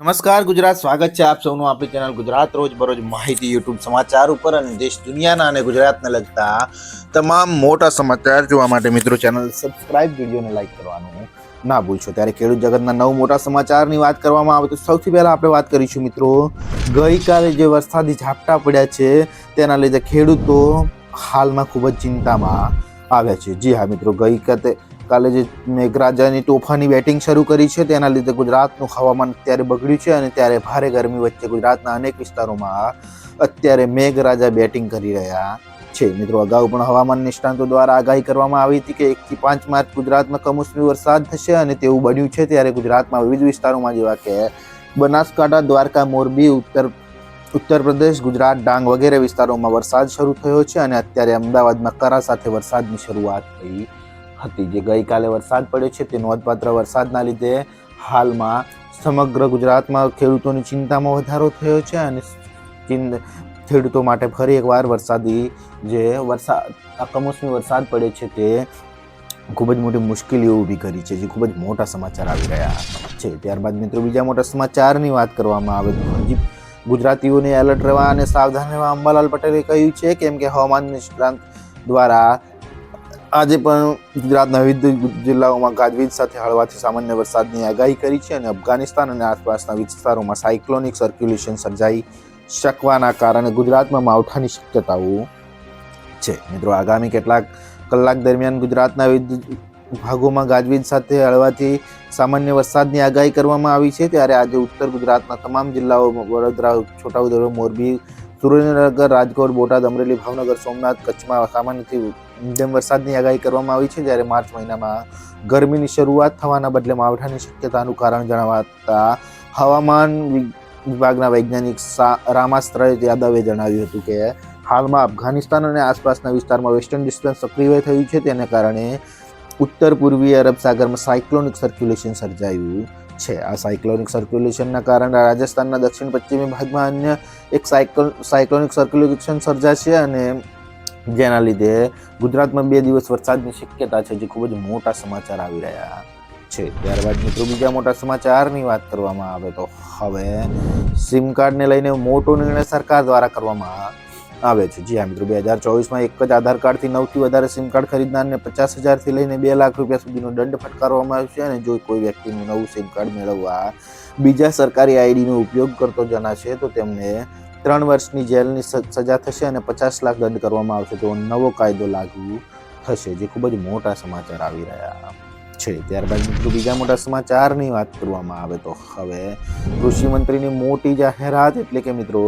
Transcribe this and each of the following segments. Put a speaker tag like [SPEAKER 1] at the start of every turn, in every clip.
[SPEAKER 1] નમસ્કાર, ગુજરાત સ્વાગત છે આપ સૌનું આપણી ચેનલ ગુજરાત રોજ બરોજ માહિતી યુટ્યુબ સમાચાર ઉપર અને દેશ દુનિયાના અને ગુજરાતને લગતા તમામ મોટા સમાચાર જોવા માટે મિત્રો ચેનલ સબસ્ક્રાઇબ વિડીયોને લાઈક કરવાનું ના ભૂલશો. ત્યારે ખેડૂત જગતના નવ મોટા સમાચારની વાત કરવામાં આવે તો સૌથી પહેલાં આપણે વાત કરીશું મિત્રો, ગઈકાલે જે વરસાદી ઝાપટા પડ્યા છે તેના લીધે ખેડૂતો હાલમાં ખૂબ જ ચિંતામાં આવ્યા છે. જી હા મિત્રો ગઈકાલે કાલે જે મેઘરાજાની તોફાની બેટિંગ શરૂ કરી છે, તેના લીધે ગુજરાતનું હવામાન અત્યારે બગડ્યું છે અને ત્યારે ભારે ગરમી વચ્ચે ગુજરાતના અનેક વિસ્તારોમાં અત્યારે મેઘરાજા બેટિંગ કરી રહ્યા છે. મિત્રો, અગાઉ પણ હવામાન નિષ્ણાંતો દ્વારા આગાહી કરવામાં આવી હતી કે એકથી પાંચ માર્ચ ગુજરાતમાં કમોસમી વરસાદ થશે અને તેવું બન્યું છે, ત્યારે ગુજરાતમાં વિવિધ વિસ્તારોમાં જેવા કે બનાસકાંઠા, દ્વારકા, મોરબી, ઉત્તર ઉત્તર પ્રદેશ ગુજરાત, ડાંગ વગેરે વિસ્તારોમાં વરસાદ શરૂ થયો છે અને અત્યારે અમદાવાદમાં કરા સાથે વરસાદની શરૂઆત થઈ હતી. જે ગઈકાલે વરસાદ પડ્યો છે, તે નોંધપાત્ર વરસાદના લીધે હાલમાં સમગ્ર ગુજરાતમાં ખેડૂતોની ચિંતામાં વધારો થયો છે અને ખેડૂતો માટે ફરી એકવાર વરસાદી જે વરસાદ આ કમોસમી વરસાદ પડે છે, તે ખૂબ જ મોટી મુશ્કેલીઓ ઊભી કરી છે, જે ખૂબ જ મોટા સમાચાર આવી રહ્યા છે. ત્યારબાદ મિત્રો બીજા મોટા સમાચારની વાત કરવામાં આવે તો હજી ગુજરાતીઓને એલર્ટ રહેવા અને સાવધાન રહેવા અંબાલાલ પટેલે કહ્યું છે, કેમ કે હવામાન નિષ્ણાંત દ્વારા આજે પણ ગુજરાતના વિવિધ જિલ્લાઓમાં ગાજવીજ સાથે હળવાથી સામાન્ય વરસાદની આગાહી કરી છે અને અફઘાનિસ્તાન અને આસપાસના વિસ્તારોમાં સાયક્લોનિક સર્ક્યુલેશન સર્જાઈ શકવાના કારણે ગુજરાતમાં માવઠાની શક્યતાઓ છે. મિત્રો, આગામી કેટલાક કલાક દરમિયાન ગુજરાતના વિવિધ ભાગોમાં ગાજવીજ સાથે હળવાથી સામાન્ય વરસાદની આગાહી કરવામાં આવી છે. ત્યારે આજે ઉત્તર ગુજરાતના તમામ જિલ્લાઓમાં વડોદરા, છોટાઉદેપુર, મોરબી, સુરેન્દ્રનગર, રાજકોટ, બોટાદ, અમરેલી, ભાવનગર, સોમનાથ, કચ્છમાં સામાન્યથી મધ્યમ વરસાદની આગાહી કરવામાં આવી છે, જ્યારે માર્ચ મહિનામાં ગરમીની શરૂઆત થવાના બદલે માવઠાની શક્યતાનું કારણ જણાવતા હવામાન વિભાગના વૈજ્ઞાનિક રામાસ્ત્ર યાદવે જણાવ્યું હતું કે, હાલમાં અફઘાનિસ્તાન અને આસપાસના વિસ્તારમાં વેસ્ટર્ન ડિસ્ટન્સ સક્રિય થયું છે, તેને કારણે ઉત્તર પૂર્વીય અરબ સાગરમાં સાયક્લોનિક સર્ક્યુલેશન સર્જાયું છે. આ સાયક્લોનિક સર્ક્યુલેશનના કારણે રાજસ્થાનના દક્ષિણ પશ્ચિમી ભાગમાં અન્ય એક સાયક્લો, સાયક્લોનિક સર્ક્યુલેશન સર્જાશે અને જેના લીધે ગુજરાતમાં બે દિવસ વરસાદની શક્યતા છે, જે ખૂબ જ મોટા સમાચાર આવી રહ્યા છે. ત્યારબાદ મિત્રો, બીજા મોટા સમાચારની વાત કરવામાં આવે તો હવે સિમ કાર્ડને લઈને મોટો નિર્ણય સરકાર દ્વારા કરવામાં આવે છે. જી હા મિત્રો, બે હજાર ચોવીસમાં એક જ આધાર કાર્ડથી નવથી વધારે સિમ કાર્ડ ખરીદનારને પચાસ હજારથી લઈને બે લાખ રૂપિયા સુધીનો દંડ ફટકારવામાં આવશે અને જો કોઈ વ્યક્તિનું નવું સિમ કાર્ડ મેળવવા બીજા સરકારી આઈડીનો ઉપયોગ કરતો જણાશે, તો તેમને ત્રણ વર્ષની જેલની સજા થશે અને પચાસ લાખ દંડ કરવામાં આવશે તો નવો કાયદો લાગુ થશે, જે ખૂબ જ મોટા સમાચાર આવી રહ્યા છે. ત્યારબાદ મિત્રો બીજા મોટા સમાચારની વાત કરવામાં આવે તો હવે કૃષિ મંત્રીની મોટી જાહેરાત એટલે કે મિત્રો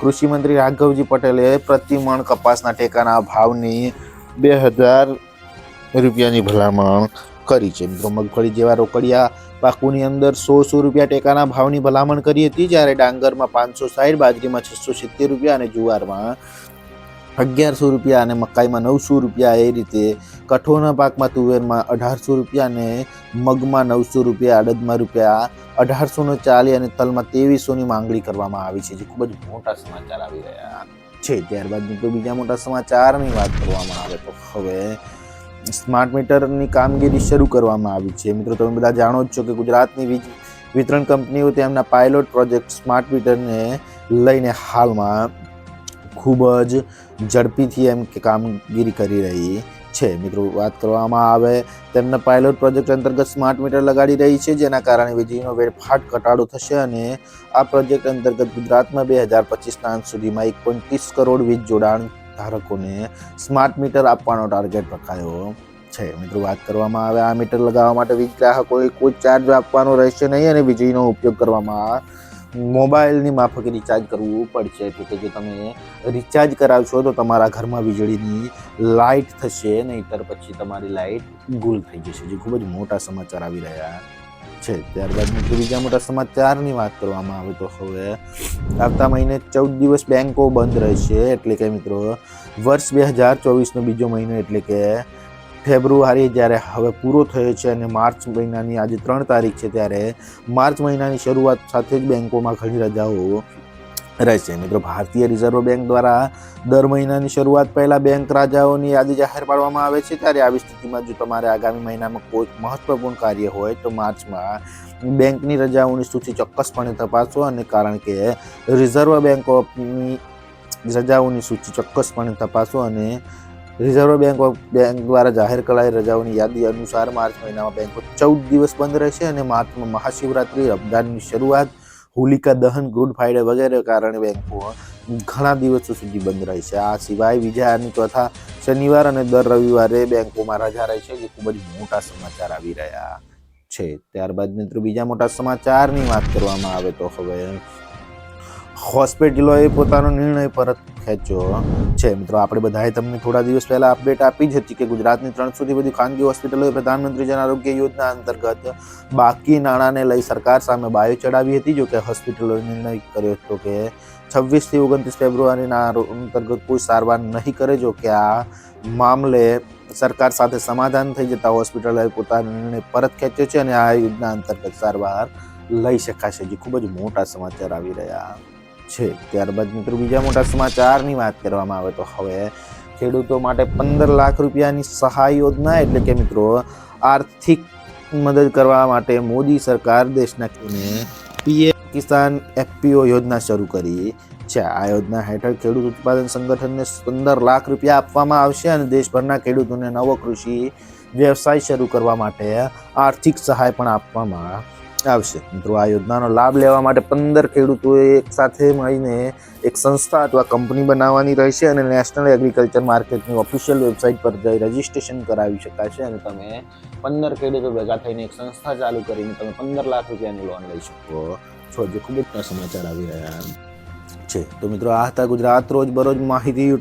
[SPEAKER 1] કૃષિ મંત્રી રાઘવજી પટેલે પ્રતિમણ કપાસના ટેકાના ભાવની બે હજાર રૂપિયાની ભલામણ કરી છે. મિત્રો મગફળી જેવા રોકડિયા પાકોની અંદર સો સો રૂપિયા ટેકાના ભાવની ભલામણ કરી હતી જ્યારે ડાંગરમાં પાંચસો સાઠ બાજરીમાં છસો સિત્તેર રૂપિયા અને જુવારમાં અગિયારસો રૂપિયા અને મકાઈમાં નવસો રૂપિયા. એ રીતે કઠોળના પાકમાં તુવેરમાં અઢારસો રૂપિયા અને મગમાં નવસો રૂપિયા, અડદમાં રૂપિયા અઢારસોને ચાલીસ ચાલી અને તલમાં ત્રેવીસોની માંગણી કરવામાં આવી છે, જે ખૂબ જ મોટા સમાચાર આવી રહ્યા છે. ત્યારબાદ મિત્રો બીજા મોટા સમાચારની વાત કરવામાં આવે તો હવે સ્માર્ટ મીટરની કામગીરી શરૂ કરવામાં આવી છે. મિત્રો, તમે બધા જાણો જ છો કે ગુજરાતની વીજ, વિતરણ કંપનીઓ તેમના પાયલોટ પ્રોજેક્ટ સ્માર્ટ મીટરને લઈને હાલમાં ખૂબ જ ઝડપીથી એમ કે કામગીરી કરી રહી છે. મિત્રો, વાત કરવામાં આવે, તેમના પાયલોટ પ્રોજેક્ટ અંતર્ગત સ્માર્ટ મીટર લગાડી રહી છે, જેના કારણે વીજળીનો વેડફાટ ઘટાડો થશે અને આ પ્રોજેક્ટ અંતર્ગત ગુજરાતમાં બે હજાર પચીસના અંત સુધીમાં એક પોઈન્ટ ત્રીસ કરોડ વીજ જોડાણ ધારકોને સ્માર્ટ મીટર આપવાનો ટાર્ગેટ રખાયો છે. મિત્રો, વાત કરવામાં આવે, આ મીટર લગાવવા માટે વીજ ગ્રાહકોએ કોઈ ચાર્જ આપવાનો રહેશે નહીં અને વીજળીનો ઉપયોગ કરવામાં મોબાઈલની માફકે રિચાર્જ કરવું પડશે. એટલે કે જો તમે રિચાર્જ કરાવશો તો તમારા ઘરમાં વીજળીની લાઇટ થશે, નહીંતર પછી તમારી લાઇટ ગુલ થઈ જશે. જે ખૂબ જ મોટા સમાચાર આવી રહ્યા છે. ત્યારબાદ બીજા મોટા સમાચારની વાત કરવામાં આવે તો હવે આવતા મહિને ચૌદ દિવસ બેંકો બંધ રહેશે. એટલે કે મિત્રો, વર્ષ બે હજાર ચોવીસનો બીજો મહિનો, એટલે કે ફેબ્રુઆરી જ્યારે હવે પૂરો થયો છે અને માર્ચ મહિનાની આજે ત્રણ તારીખ છે, ત્યારે માર્ચ મહિનાની શરૂઆત સાથે જ બેંકોમાં ઘણી રજાઓ રહેશે. મિત્રો, ભારતીય રિઝર્વ બેંક દ્વારા દર મહિનાની શરૂઆત પહેલા બેંક રાજાઓની યાદી જાહેર પાડવામાં આવે છે. ત્યારે આવી સ્થિતિમાં જો તમારે આગામી મહિનામાં કોઈ મહત્વપૂર્ણ કાર્ય હોય તો માર્ચમાં બેંકની રજાઓની સૂચિ ચોક્કસપણે તપાસો અને કારણ કે રિઝર્વ બેંક ઓફની રજાઓની સૂચિ ચોક્કસપણે તપાસો અને રિઝર્વ બેંક ઓફ બેંક દ્વારા જાહેર કરાયેલ રજાઓની યાદી અનુસાર માર્ચ મહિનામાં બેંકો ચૌદ દિવસ બંધ રહેશે અને માર્ચમાં મહાશિવરાત્રિ, રમઝાનની શરૂઆત હોલિકા દહન ગુડ ફ્રાઈડે વગેરે કારણે બેંકો ઘણા દિવસો સુધી બંધ રહેશે આ સિવાય બીજા અને ચોથા શનિવાર અને દર રવિવારે બેંકોમાં રજા રહેશે જે ખૂબ જ મોટા સમાચાર આવી રહ્યા છે. ત્યારબાદ મિત્રો બીજા મોટા સમાચારની વાત કરવામાં આવે તો હવે હોસ્પિટલોએ પોતાનો નિર્ણય પરત ખેંચ્યો છે, મિત્રો, આપણે બધાએ તમને થોડા દિવસ પહેલા અપડેટ આપી જ હતી કે ગુજરાતની ત્રણસોથી વધુ ખાનગી હોસ્પિટલોએ પ્રધાનમંત્રી જન આરોગ્ય યોજના અંતર્ગત બાકી નાણાંને લઈ સરકાર સામે બાયો ચડાવી હતી. જો કે હોસ્પિટલોએ નિર્ણય કર્યો હતો કે છવ્વીસથી ઓગણત્રીસ ફેબ્રુઆરીના અંતર્ગત કોઈ સારવાર નહીં કરે, જો કે આ મામલે સરકાર સાથે સમાધાન થઈ જતા હોસ્પિટલોએ પોતાનો નિર્ણય પરત ખેંચ્યો છે અને આ યોજના અંતર્ગત સારવાર લઈ શકાશે, જે ખૂબ જ મોટા સમાચાર આવી રહ્યા. છે. ત્યારબાદ મિત્રો બીજા મોટા સમાચારની વાત કરવામાં આવે તો હવે ખેડૂતો માટે પંદર લાખ રૂપિયાની સહાય યોજના એટલે કે મિત્રો આર્થિક મદદ કરવા માટે મોદી સરકાર દેશના પીએમ કિસાન એફપીઓ યોજના શરૂ કરી છે. આ યોજના હેઠળ ખેડૂત ઉત્પાદન સંગઠનને પંદર લાખ રૂપિયા આપવામાં આવશે અને દેશભરના ખેડૂતોને નવો કૃષિ વ્યવસાય શરૂ કરવા માટે આર્થિક સહાય પણ આપવામાં આવશે. મિત્રો આ યોજનાનો લાભ લેવા માટે પંદર ખેડૂતોએ એક સાથે મળીને એક સંસ્થા અથવા કંપની બનાવવાની રહેશે અને નેશનલ એગ્રીકલ્ચર માર્કેટની ઓફિશિયલ વેબસાઇટ પર જઈ રજીસ્ટ્રેશન કરાવી શકાશે અને તમે પંદર ખેડૂતો ભેગા થઈને એક સંસ્થા ચાલુ કરીને તમે પંદર લાખ રૂપિયાની લોન લઈ શકો છો. જે ખૂબ જ સમાચાર આવી રહ્યા છે. તો મિત્રો, આ હતા ગુજરાત રોજ બરોજ માહિતી